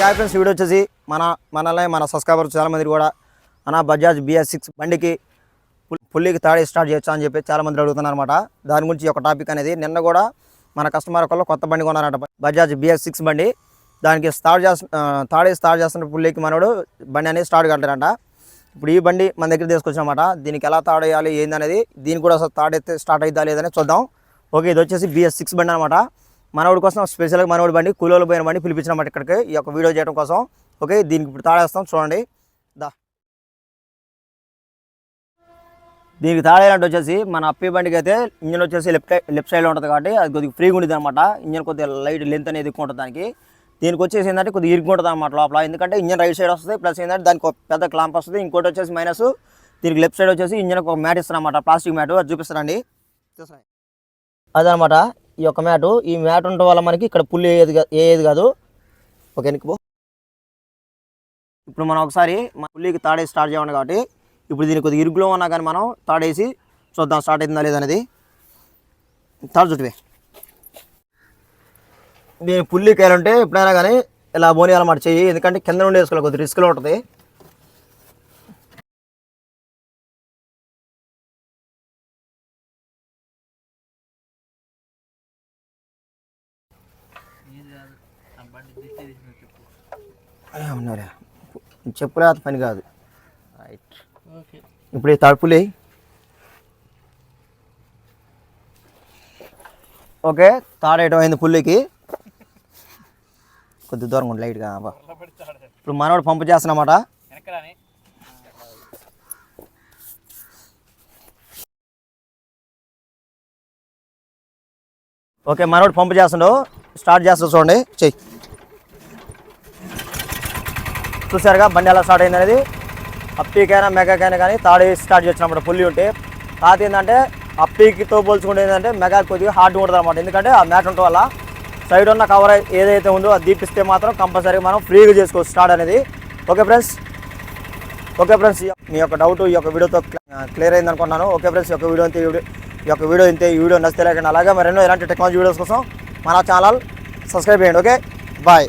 Hi friends video వచ్చేసి మన మనల్ని మన సబ్స్క్రైబర్స్ చాలామంది కూడా మన బజాజ్ బిఎస్ సిక్స్ బండికి పుల్లికి తాడి స్టార్ట్ చేయొచ్చా అని చెప్పి చాలా మంది అడుగుతున్నారు అనమాట దాని గురించి ఒక టాపిక్ అనేది నిన్న కూడా మన కస్టమర్ ఒకళ్ళు కొత్త బండి కొన్నారంట బజాజ్ బిఎస్ సిక్స్ బండి. దానికి స్టార్ట్ చేస్తు తాడే తాడి స్టార్ట్ చేస్తున్న పుల్లికి మనోడు బండి అనేది స్టార్ట్ కట్టారంట. ఇప్పుడు ఈ బండి మన దగ్గర తీసుకొచ్చామన్నమాట దీనికి ఎలా తాడేయాలి ఏందనేది దీనికి కూడా అసలు తాడైతే స్టార్ట్ అవుతా లేదని చూద్దాం. ఓకే ఇది వచ్చేసి బిఎస్ సిక్స్ బండి అనమాట మనోడి కోసం స్పెషల్గా మనోడి బండి కూలోలు పోయిన బండి పిలిపించినమాట ఇక్కడికి. ఈ యొక్క వీడియో చేయడం కోసం. ఓకే దీనికి ఇప్పుడు తాడేస్తాం చూడండి. దా. దీనికి తాడేయాలంటే వచ్చేసి మన అప్పి బండికి అయితే ఇంజన్ వచ్చేసి లెఫ్ట్ లెఫ్ట్ సైడ్లో ఉంటుంది కాబట్టి అది కొద్దిగా ఫ్రీగా ఉండేది అనమాట ఇంజన్ కొద్దిగా లైట్ లెంత్ అనేది ఎక్కువ ఉంటుంది దానికి. దీనికి వచ్చేసి ఏంటంటే కొద్దిగా ఇరుగు ఉంటుంది అనమాట లోపల. ఎందుకంటే ఇంజన్ రైట్ సైడ్ వస్తుంది ప్లస్ ఏంటంటే దానికి ఒక పెద్ద క్లాంప్ వస్తుంది. ఇంకోటి వచ్చేసి మైనస్ దీనికి లెఫ్ట్ సైడ్ వచ్చేసి ఇంజన్ ఒక మ్యాట్ ఇస్తారన్నమాట. ప్లాస్టిక్ మ్యాట్ అది చూపిస్తారండి అదనమాట ఈ యొక్క మ్యాటు ఈ మ్యాట్ ఉండటం వల్ల మనకి ఇక్కడ పుల్లు ఏది ఏది కాదు. ఓకే వెనక్కి పో. ఇప్పుడు మనం ఒకసారి మన పుల్లికి తాడేసి స్టార్ట్ చేయండి కాబట్టి ఇప్పుడు దీనికి కొద్దిగా ఇరుగులో ఉన్నా కానీ మనం తాడేసి చూద్దాం స్టార్ట్ అవుతుందా లేదనేది తాడు చుట్టువే. దీని పుల్లి కాయాలంటే ఎప్పుడైనా కానీ ఇలా బోనియాలన్నమాట చెయ్యి ఎందుకంటే కింద నుండి వేసుకోవాలి కొద్దిగా రిస్క్లో ఉంటుంది. ఉన్నారా చెప్పులే అది పని కాదు. రైట్. ఇప్పుడు ఈ తడుపులే ఓకే తాడేయటం అయింది పుల్లికి. కొద్ది దూరం ఉండి లైట్గా అబ్బా. ఇప్పుడు మనోడు పంపు చేస్తున్నమాట ఓకే మనోడు పంపు చేస్తుండో స్టార్ట్ చేస్తా చూడండి. చెయ్యి చూసారుగా బండి ఎలా స్టార్ట్ అయింది అనేది అప్పీకైనా మెగాకైనా కానీ తాడు స్టార్ట్ చేసినప్పుడు పుల్లి ఉంటే తాత ఏంటంటే అప్పీకితో పోల్చుకుంటే ఏంటంటే మెగా కొద్దిగా హార్డ్ ఉంటుంది అనమాట ఎందుకంటే ఆ మ్యాట్ ఉండటం వల్ల సైడ్ ఉన్న కవర్ ఏదైతే ఉందో అది దీపిస్తే మాత్రం కంపల్సరీ మనం ఫ్రీగా చేసుకోవచ్చు స్టార్ట్ అనేది. Okay friends? ఓకే ఫ్రెండ్స్ మీ యొక్క డౌట్ ఈ యొక్క వీడియోతో క్లియర్ అయింది అనుకున్నాను ఓకే ఫ్రెండ్స్ ఈ యొక్క వీడియో అంతే ఈ వీడియో యొక్క వీడియో ఇంతే ఈ వీడియో నచ్చితే లేకుండా అలాగే మరెన్నో ఇలాంటి టెక్నాలజీ వీడియోస్ కోసం మన ఛానల్ సబ్స్క్రైబ్ చేయండి ఓకే బాయ్